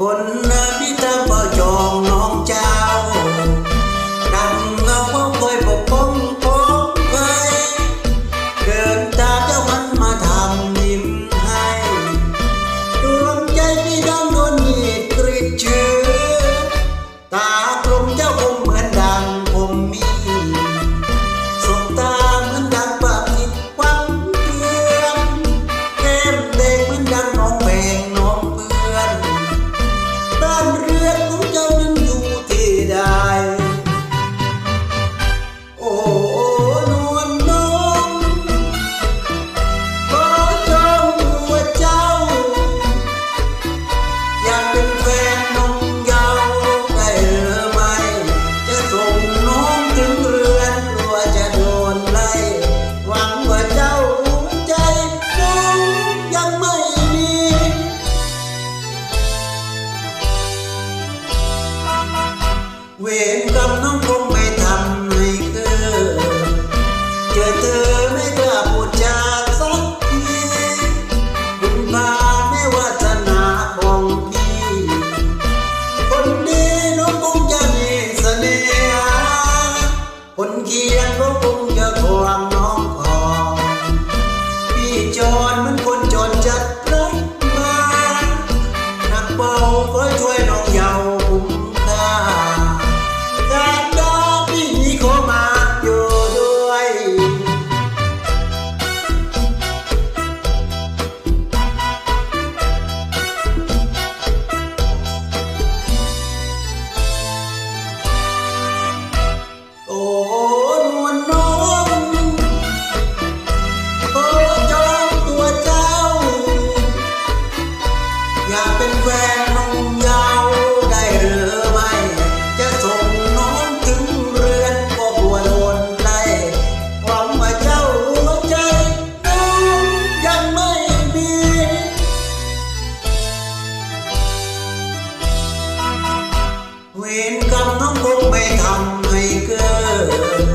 ผล เวร ไม่ทำให้เกิด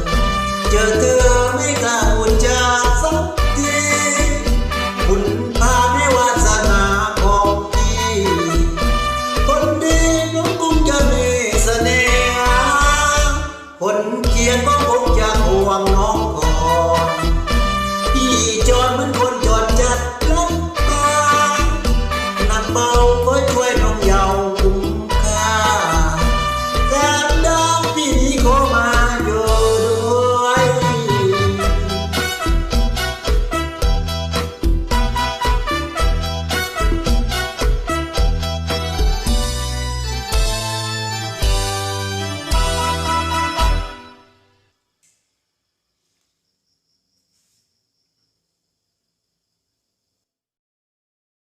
เจอเธอไม่กล้าพูดจาสักทีบุญพาไม่วาสนาของพี่คนดีน้องคงจะมีเสน่ห์คนเกีย